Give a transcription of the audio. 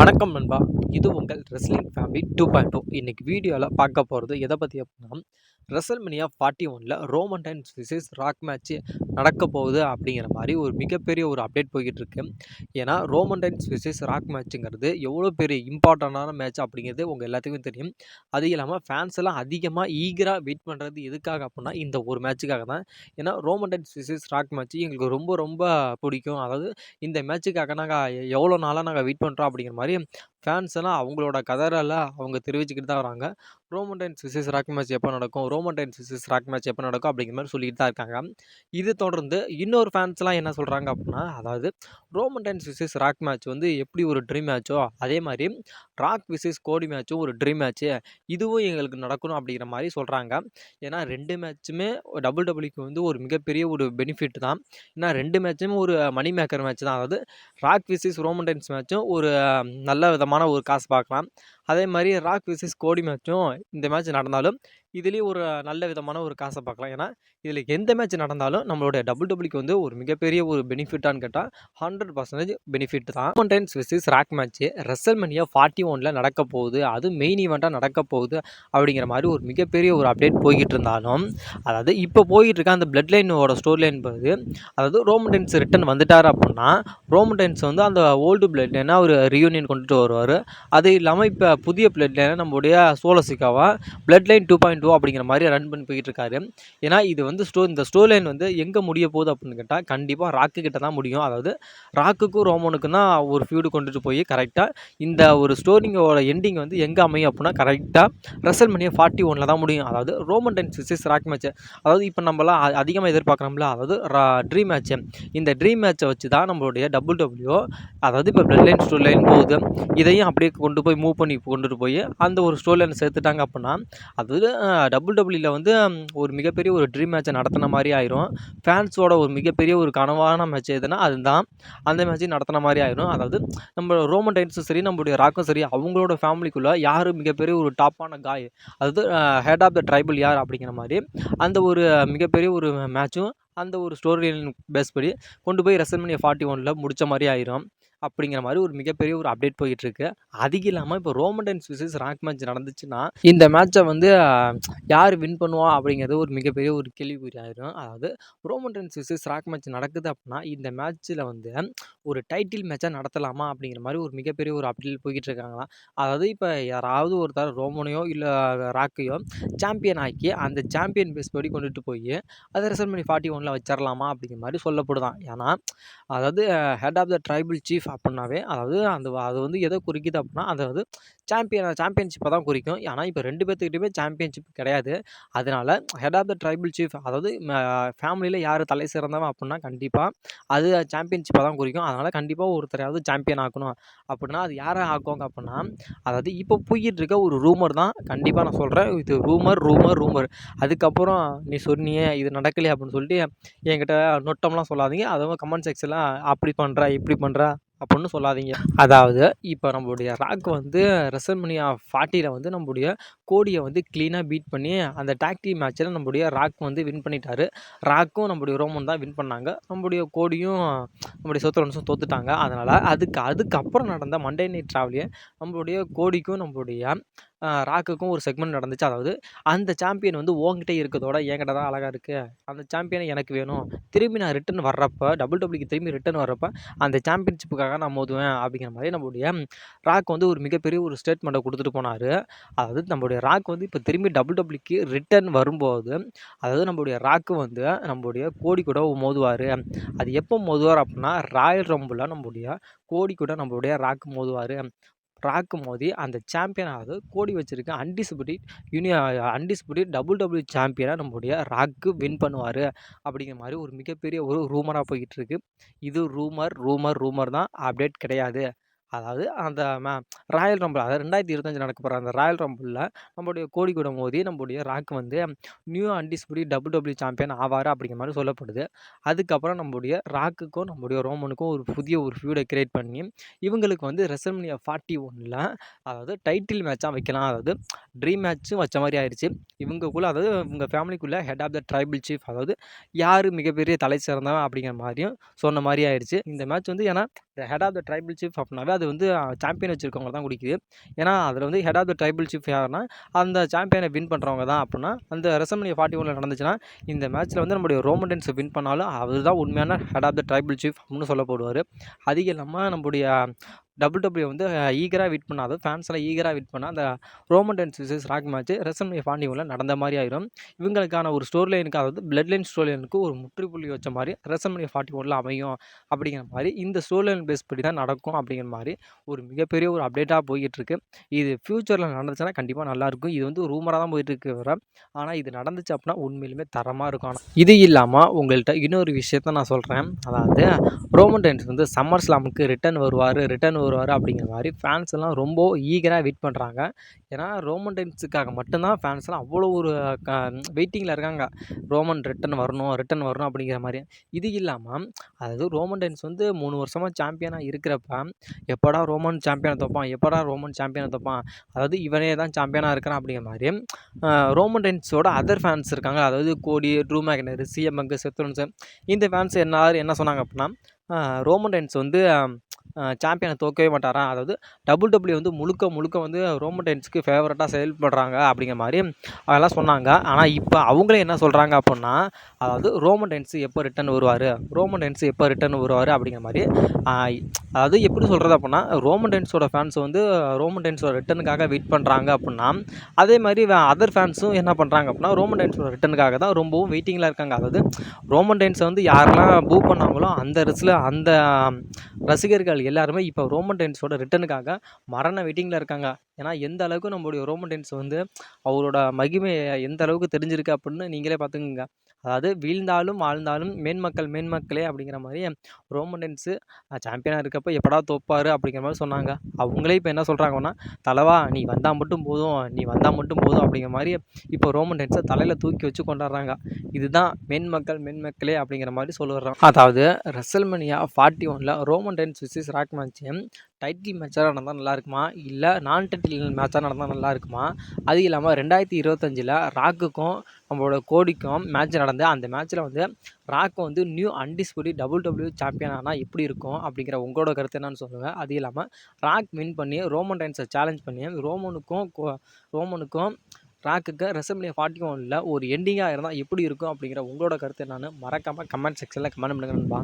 வணக்கம் நண்பா. இது உங்கள் wrestling family two point two இன்றைக்கி வீடியோவில் பார்க்க போகிறது எதை பற்றி அப்படின்னா ரெசல்மனியா ஃபார்ட்டி ஒனில் Roman Reigns versus Rock match நடக்க போகுது அப்படிங்கிற மாதிரி ஒரு மிகப்பெரிய ஒரு அப்டேட் போய்கிட்டு இருக்கு. ஏன்னா ரோமன் டைன்ஸ் விசஸ் ராக் மேட்ச்சுங்கிறது எவ்வளோ பெரிய இம்பார்ட்டண்டான மேட்ச் அப்படிங்கிறது உங்கள் எல்லாத்துக்குமே தெரியும். அது இல்லாமல் ஃபேன்ஸ் எல்லாம் அதிகமாக ஈகராக வெயிட் பண்ணுறது எதுக்காக அப்படின்னா இந்த ஒரு மேட்ச்சுக்காக தான். ஏன்னா Roman Reigns versus Rock match எங்களுக்கு ரொம்ப ரொம்ப பிடிக்கும். அதாவது இந்த மேட்ச்சுக்காக நாங்கள் எவ்வளோ நாளாக நாங்கள் வெயிட் பண்ணுறோம் அப்படிங்கிற மாதிரி ஃபேன்ஸ் எல்லாம் அவங்களோட கதறல அவங்க தெரிவிச்சுக்கிட்டு தான் வராங்க. Roman Reigns versus Rock match எப்போ நடக்கும்? Roman Reigns versus Rock match எப்போ நடக்கும்? அப்படிங்கிற மாதிரி சொல்லிட்டு தான் இருக்காங்க. இது தொடர்ந்து இன்னொரு ஃபேன்ஸ்லாம் என்ன சொல்கிறாங்க அப்படின்னா அதாவது Roman Reigns versus Rock match வந்து எப்படி ஒரு ட்ரீம் மேட்ச்சோ அதே மாதிரி ராக் விசஸ் கோடி மேட்ச்சும் ஒரு ட்ரீம் மேட்ச்சு இதுவும் எங்களுக்கு நடக்கணும் அப்படிங்கிற மாதிரி சொல்கிறாங்க ஏன்னா ரெண்டு மேட்ச்சுமே டபுள் டபுள்யூக்கு வந்து ஒரு மிகப்பெரிய ஒரு பெனிஃபிட் தான். ஏன்னா ரெண்டு மேட்சுமே ஒரு மணி மேக்கர் மேட்ச் தான். அதாவது ராக் விசஸ் ரோமன் டைன்ஸ் மேட்ச்சும் ஒரு நல்ல விதமாக விதமான ஒரு காசு பார்க்கலாம். அதே மாதிரி ராக் விசஸ் கோடி மேட்ச்சும் இந்த மேட்ச் நடந்தாலும் இதுலேயும் ஒரு நல்ல விதமான ஒரு காசை பார்க்கலாம். ஏன்னா இதில் எந்த மேட்ச் நடந்தாலும் நம்மளுடைய டபுள் டபுள்யூக்கு வந்து ஒரு மிகப்பெரிய ஒரு பெனிஃபிட்டான்னு கேட்டால் ஹண்ட்ரட் பர்சன்டேஜ் பெனிஃபிட் தான். Mountains versus Rock match WrestleMania forty ஒனில் நடக்க போகுது. அது மெயின் ஈவெண்ட்டாக நடக்க போகுது அப்படிங்கிற மாதிரி ஒரு மிகப்பெரிய ஒரு அப்டேட் போய்கிட்டு இருந்தாலும் அதாவது இப்போ போய்கிட்டு இருக்க அந்த பிளட் லைனோட ஸ்டோரி லைன் போது அதாவது ரோமன்டென்ஸ் ரிட்டன் வந்துட்டார் அப்படின்னா ரோமன்டென்ஸ் வந்து அந்த ஓல்டு பிளட் லைனாக அவர் ரியூனியன் கொண்டுட்டு வருவார். அது இல்லாமல் இப்போ புதிய பிளட் லைனை நம்மளுடைய சோலசிக்காவா blood line two point two அப்படிங்கிற மாதிரி ரன் பண்ணி போய்கிட்டு இருக்காரு. ஏன்னா இது வந்து ஸ்டோ இந்த ஸ்டோ லைன் வந்து எங்கே முடிய போகுது அப்படின்னு கேட்டால் கண்டிப்பாக ராக்கு கிட்ட தான் முடியும். அதாவது ராக்குக்கும் ரோமனுக்கும் தான் ஒரு ஃபியூடு கொண்டுட்டு போய் கரெக்டாக இந்த ஒரு ஸ்டோரிங்கோட எண்டிங் வந்து எங்கே அமையும் அப்படின்னா கரெக்டாக ரசல் மணியை ஃபார்ட்டி ஒனில் தான் முடியும். அதாவது ரோமன் டென் சிசிஸ் ராக் மேட்ச் அதாவது இப்போ நம்மளாம் அதிகமாக எதிர்பார்க்குறோம்ல அதாவது ட்ரீம் மேட்ச்சு இந்த ட்ரீம் மேட்ச்சை வச்சு தான் நம்மளுடைய டபுள் டபுள்யூ அதாவது இப்போ பிளட் லைன் ஸ்டோ லைன் போகுது. இதையும் அப்படியே கொண்டு போய் மூவ் பண்ணி கொண்டுட்டு போய் அந்த ஒரு ஸ்டோரியில் சேர்த்துட்டாங்க அப்படின்னா அது டபுள் டபுள்யூல வந்து ஒரு மிகப்பெரிய ஒரு ட்ரீம் மேட்ச்சை நடத்தின மாதிரி ஆயிரும். ஃபேன்ஸோட ஒரு மிகப்பெரிய ஒரு கனவான மேட்ச் எதுனா அதுதான். அந்த மேட்ச்சையும் நடத்தின மாதிரி ஆயிரும். அதாவது நம்ம ரோமன் டைன்ஸும் சரி நம்மளுடைய ராக்கும் சரி அவங்களோட ஃபேமிலிக்குள்ளே யார் மிகப்பெரிய ஒரு டாப்பான காய் அதாவது ஹெட் ஆஃப் த ட்ரைபிள் யார் அப்படிங்கிற மாதிரி அந்த ஒரு மிகப்பெரிய ஒரு மேட்ச்சும் அந்த ஒரு ஸ்டோரி பேஸ் படி கொண்டு போய் ரெசல்மனியா ஃபார்ட்டி ஒனில் முடித்த மாதிரி ஆயிரும். அப்படிங்கிற மாதிரி ஒரு மிகப்பெரிய ஒரு அப்டேட் போயிட்டுருக்கு. அதுக்கு இல்லாமல் இப்போ Roman tense versus Rock match நடந்துச்சுன்னா இந்த மேட்சை வந்து யார் வின் பண்ணுவா அப்படிங்கிறது ஒரு மிகப்பெரிய ஒரு கேள்விக்குறி ஆயிரும். அதாவது Roman tense versus Rock match நடக்குது அப்படின்னா இந்த மேட்ச்சில் வந்து ஒரு டைட்டில் மேட்சாக நடத்தலாமா அப்படிங்கிற மாதிரி ஒரு மிகப்பெரிய ஒரு அப்டேட் போய்கிட்டு இருக்காங்களாம் அதாவது இப்போ யாராவது ஒருத்தர் ரோமனையோ இல்லை ராக்கையோ சாம்பியன் ஆக்கி அந்த சாம்பியன் பேஸ் படி கொண்டுட்டு போய் அதை ரெசல்மனி ஃபார்ட்டி ஒனில் வச்சிடலாமா அப்படிங்கிற மாதிரி சொல்லப்படுதான். ஏன்னா அதாவது head of the tribal chief அப்படின்னாவே அதாவது அந்த அது வந்து எதை குறிக்குது அப்படின்னா அது வந்து சாம்பியன் சாம்பியன்ஷிப்பை தான் குறிக்கும். ஆனால் இப்போ ரெண்டு பேர்த்துக்கிட்டையுமே சாம்பியன்ஷிப் கிடையாது. அதனால் head of the tribal chief அதாவது ஃபேமிலியில் யார் தலை சிறந்தவன் அப்படின்னா கண்டிப்பாக அது சாம்பியன்ஷிப்பை தான் குறிக்கும். அதனால் கண்டிப்பாக ஒருத்தரையாவது சாம்பியன் ஆக்கணும். அப்படின்னா அது யாரை ஆக்குவாங்க அப்படின்னா அதாவது இப்போ போய்கிட்டு இருக்க ஒரு ரூமர் தான். கண்டிப்பாக நான் சொல்கிறேன் இது ரூமர் ரூமர் ரூமர். அதுக்கப்புறம் நீ சொன்னியே இது நடக்கலையே அப்படின்னு சொல்லிட்டு என்கிட்ட நொட்டம்லாம் சொல்லாதீங்க. அதுவும் கமெண்ட் செக்ஷனில் அப்படி பண்ணுறா இப்படி பண்ணுறா அப்படின்னு சொல்லாதீங்க. அதாவது இப்போ நம்மளுடைய ராக் வந்து ரெசல்மனியா ஃபார்ட்டியில் வந்து நம்மளுடைய கோடியை வந்து க்ளீனாக பீட் பண்ணி அந்த டாக்டி மேட்ச்சில் நம்முடைய ராக் வந்து வின் பண்ணிட்டாரு. ராக்கும் நம்மளுடைய ரோமன் தான் வின் பண்ணாங்க. நம்முடைய கோடியும் நம்மளுடைய சொத்தரன்ஸும் தோத்துட்டாங்க. அதனால் அதுக்கு அதுக்கப்புறம் நடந்த மண்டே நைட் ட்ராவலையும் நம்மளுடைய கோடிக்கும் நம்மளுடைய ராக்குக்கும் ஒரு செக்மெண்ட் நடந்துச்சு. அதாவது அந்த சாம்பியன் வந்து உங்ககிட்ட இருக்கிறதோட என்கிட்ட தான் அழகாக இருக்குது அந்த சாம்பியனை எனக்கு வேணும். திரும்பி நான் ரிட்டன் வர்றப்போ டபுள் டபுள்யூக்கு திரும்பி ரிட்டன் வர்றப்போ அந்த சாம்பியன்ஷிப்புக்காக நான் மோதுவேன் அப்படிங்கிற மாதிரி நம்மளுடைய ராக் வந்து ஒரு மிகப்பெரிய ஒரு ஸ்டேட்மெண்ட்டை கொடுத்துட்டு போனார். அதாவது நம்மளுடைய ராக் வந்து இப்போ திரும்பி டபுள் டபுள்யூக்கு ரிட்டர்ன் வரும்போது அதாவது நம்மளுடைய ராக்கு வந்து நம்மளுடைய கோடி கூட மோதுவார். அது எப்போ மோதுவார் அப்படின்னா ராயல் ரம்பில் நம்மளுடைய கோடி கூட நம்மளுடைய ராக்கு மோதுவார். ராக்கு மோதி அந்த சாம்பியன் ஆகுது கோடி வச்சிருக்க அன்டிஸ்பியூட்டட் யூனிய அன்டிஸ்பியூட்டட் டபுள் டபுள்யூ சாம்பியனாக நம்மளுடைய ராக்கு வின் பண்ணுவார். அப்படிங்கிற மாதிரி ஒரு மிகப்பெரிய ஒரு ரூமராக போய்கிட்டு இருக்கு. இது ரூமர் ரூமர் ரூமர் தான். அப்டேட் கிடையாது. அதாவது அந்த மே ராயல் ரம்பிள் அதாவது ரெண்டாயிரத்தி இருபத்தஞ்சு நடக்க போகிற அந்த ராயல் ரம்பிளில் நம்மளுடைய கோடி கூட மோதி நம்மளுடைய ராக் வந்து new undisputed double W champion ஆவார் அப்படிங்கிற மாதிரி சொல்லப்படுது. அதுக்கப்புறம் நம்மளுடைய ராக்குக்கும் நம்மளுடைய ரோமனுக்கும் ஒரு புதிய ஒரு ஃபியூடை கிரியேட் பண்ணி இவங்களுக்கு வந்து ரெசல்மனியா ஃபார்ட்டி ஒனில் அதாவது டைட்டில் மேட்சாக வைக்கலாம். அதாவது ட்ரீம் மேட்ச்சும் வச்ச மாதிரி ஆயிடுச்சு இவங்கக்குள்ளே அதாவது இவங்க ஃபேமிலிக்குள்ளே head of the tribal chief அதாவது யார் மிகப்பெரிய தலை சிறந்தவன் அப்படிங்கிற மாதிரியும் சொன்ன மாதிரி ஆயிடுச்சு இந்த மேட்ச் வந்து ஏன்னா head of the tribal chief அப்படின்னாவே அது வந்து சாம்பியன் வச்சுருக்கவங்க தான் குடிக்குது. ஏன்னா அதில் வந்து head of the tribal chief யாருன்னா அந்த சாம்பியனை வின் பண்ணுறவங்க தான் அப்படின்னா அந்த ரெசல்மனியா ஃபார்ட்டி ஒனில் நடந்துச்சுன்னா இந்த மேட்ச்சில் வந்து நம்முடைய ரோமண்டன்ஸ் வின் பண்ணாலும் அவர் தான் உண்மையான head of the tribal chief அப்படின்னு சொல்லப்படுவார். அதிக இல்லாமல் நம்முடைய டபுள் டபுள்யூ வந்து ஈகராக விட் பண்ணால் அதாவது ஃபேன்ஸ் எல்லாம் ஈகராக விட் பண்ணால் அந்த Roman tense versus Rock match ரெசன் ஃபார்ட்டி நடந்த மாதிரி ஆயிரும். இவங்களுக்கான ஒரு ஸ்டோரி லைனுக்கு அதாவது பிளட் லைன் ஸ்டோரி லைனுக்கு ஒரு முற்றுப்புள்ளி வச்ச மாதிரி ரெசல்மனியா ஃபார்ட்டி ஒனில் அமையும் அப்படிங்கிற மாதிரி இந்த ஸ்டோரி லைன் பேஸ் படி தான் நடக்கும் அப்படிங்கிற மாதிரி ஒரு மிகப்பெரிய ஒரு அப்டேட்டாக போய்கிட்டு இருக்கு இது ஃப்யூச்சரில் நடந்துச்சுன்னா கண்டிப்பாக நல்லாயிருக்கும் இது வந்து ரூமராக தான் போயிட்டு இருக்கு வர. ஆனால் இது நடந்துச்சு அப்படின்னா உண்மையிலுமே தரமாக இருக்கும். ஆனால் இது இல்லாமல் உங்கள்கிட்ட இன்னொரு விஷயத்த நான் சொல்கிறேன் அதாவது ரோமன் டென்ஸ் வந்து சம்மர் ஸ்லாமுக்கு ரிட்டர்ன் வருவார். ரிட்டன் வருவார் அப்படிங்கிற மாதிரி ஃபேன்ஸ் எல்லாம் ரொம்ப ஈகராக வெயிட் பண்ணுறாங்க ஏன்னா ரோமன் டைம்ஸுக்காக மட்டும்தான் ஃபேன்ஸ் எல்லாம் அவ்வளோ ஒரு க வெயிட்டிங்கில் இருக்காங்க. ரோமன் ரிட்டன் வரணும் ரிட்டன் வரணும் அப்படிங்கிற மாதிரி. இது இல்லாமல் அதாவது ரோமன் டைம்ஸ் வந்து மூணு வருஷமாக சாம்பியனாக இருக்கிறப்ப எப்படா ரோமன் சாம்பியனை தப்பான் எப்படா ரோமன் சாம்பியனை தப்பான் அதாவது இவனே தான் சாம்பியனாக இருக்கிறான் அப்படிங்கிற மாதிரி ரோமன் டைன்ஸோட அதர் ஃபேன்ஸ் இருக்காங்க. அதாவது கோடி ட்ரூ மேக்னர் சிஎம்எங்கு செத்துரன்ஸு இந்த ஃபேன்ஸ் என்ன என்ன சொன்னாங்க அப்படின்னா ரோமன் டைன்ஸ் வந்து சாம்பியனை தோற்கவே மாட்டாராம். அதாவது டபுள் டபுள்யூ வந்து முழுக்க முழுக்க வந்து ரோமன் டென்ஸ்க்கு ஃபேவரட்டாக செயல்படுறாங்க அப்படிங்கிற மாதிரி அதெல்லாம் சொன்னாங்க. ஆனால் இப்போ அவங்களே என்ன சொல்கிறாங்க அப்படின்னா அதாவது ரோமன் டென்ஸ் எப்போ ரிட்டர்ன் வருவார்? ரோமன் டென்ஸ் எப்போ ரிட்டன் வருவார்? அப்படிங்கிற மாதிரி அதாவது எப்படி சொல்கிறது அப்படின்னா ரோமன் டென்ஸோட ஃபேன்ஸ் வந்து ரோமன் டென்ஸோட ரிட்டனுக்காக வெயிட் பண்ணுறாங்க அப்படின்னா அதே மாதிரி அதர் ஃபேன்ஸும் என்ன பண்ணுறாங்க அப்படின்னா ரோமன் டென்ஸோட ரிட்டனுக்காக தான் ரொம்பவும் வெயிட்டிங்கில் இருக்காங்க. அதாவது ரோமன் டென்ஸை வந்து யாரெல்லாம் பூ பண்ணாங்களோ அந்த ரசில் அந்த ரசிகர்கள் எல்லாருமே இப்போ ரோமன் டென்ஸோட ரிட்டனுக்காக மரண வெயிட்டிங்கில் இருக்காங்க. ஏன்னா எந்த அளவுக்கு நம்மளுடைய ரோமன் டென்ஸ் வந்து அவரோட மகிமையை எந்த அளவுக்கு தெரிஞ்சிருக்கு அப்படின்னு நீங்களே பார்த்துக்குங்க. அதாவது வீழ்ந்தாலும் ஆழ்ந்தாலும் மேன்மக்கள் மேன்மக்களே அப்படிங்கிற மாதிரி ரோமன் டென்ஸு சாம்பியனாக இருக்கப்போ எப்படா தோப்பார் அப்படிங்கிற மாதிரி சொன்னாங்க. அவங்களே இப்போ என்ன சொல்கிறாங்கன்னா தலைவா நீ வந்தால் மட்டும் போதும் நீ வந்தால் மட்டும் போதும் அப்படிங்கிற மாதிரி இப்போ ரோமன் டென்ஸை தலையில் தூக்கி வச்சு கொண்டாடுறாங்க. இதுதான் மேன்மக்கள் மேன்மக்களே அப்படிங்கிற மாதிரி சொல்லுறாங்க. அதாவது ரெசல்மனியா ஃபார்ட்டி ஒனில் Roman tense versus Rock match title மேட்சாக நடந்தால் நல்லா இருக்குமா? இல்லை நான் டைட்டில் மேட்சாக நடந்தால் நல்லா இருக்குமா? அது இல்லாமல் ரெண்டாயிரத்தி இருபத்தஞ்சில் ராக்குக்கும் நம்மளோட கோடிக்கும் மேட்ச் நடந்து அந்த மேட்ச்சில் வந்து ராக் வந்து new undisputed double W champion ஆனால் எப்படி இருக்கும்? அப்படிங்கிற உங்களோட கருத்து என்னன்னு சொல்லுங்கள் அது இல்லாமல் ராக் வின் பண்ணி ரோமன் டைன்ஸை சேலஞ்ச் பண்ணி ரோமனுக்கும் ரோமனுக்கும் ராக்குக்கு ரெசம்பிளி ஃபார்ட்டி ஒனில் ஒரு எண்டிங்காக இருந்தால் எப்படி இருக்கும்? அப்படிங்கிற உங்களோட கருத்து என்னன்னு மறக்காமல் கமெண்ட் செக்ஷனில் கமெண்ட் பண்ணுங்க நண்பா.